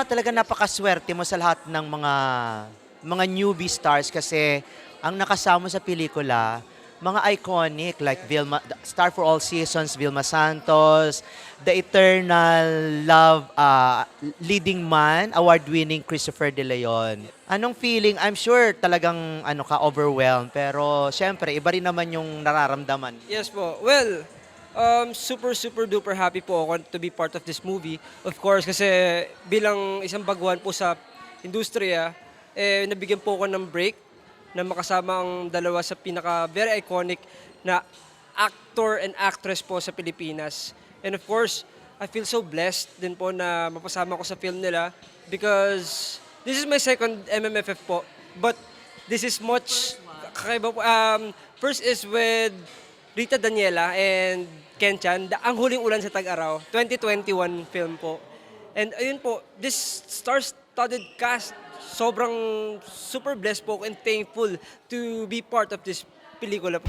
Talaga napakaswerte mo sa lahat ng mga mga newbie stars kasi ang nakasama sa pelikula, mga iconic like Vilma, Star for All Seasons, Vilma Santos, The Eternal Love uh, Leading Man, award-winning Christopher De Leon. Anong feeling? I'm sure talagang ano ka overwhelmed pero syempre iba rin naman yung nararamdaman. Yes po. Well, um, super super duper happy po ako to be part of this movie. Of course, kasi bilang isang baguhan po sa industriya, eh, nabigyan po ako ng break na makasama ang dalawa sa pinaka very iconic na actor and actress po sa Pilipinas. And of course, I feel so blessed din po na mapasama ko sa film nila because this is my second MMFF po. But this is much kakaiba po. Um, first is with Rita Daniela and Ken Chan, The- Ang Huling Ulan sa Tag-Araw, 2021 film po. And ayun po, this star-studded cast, sobrang super blessed po and thankful to be part of this pelikula.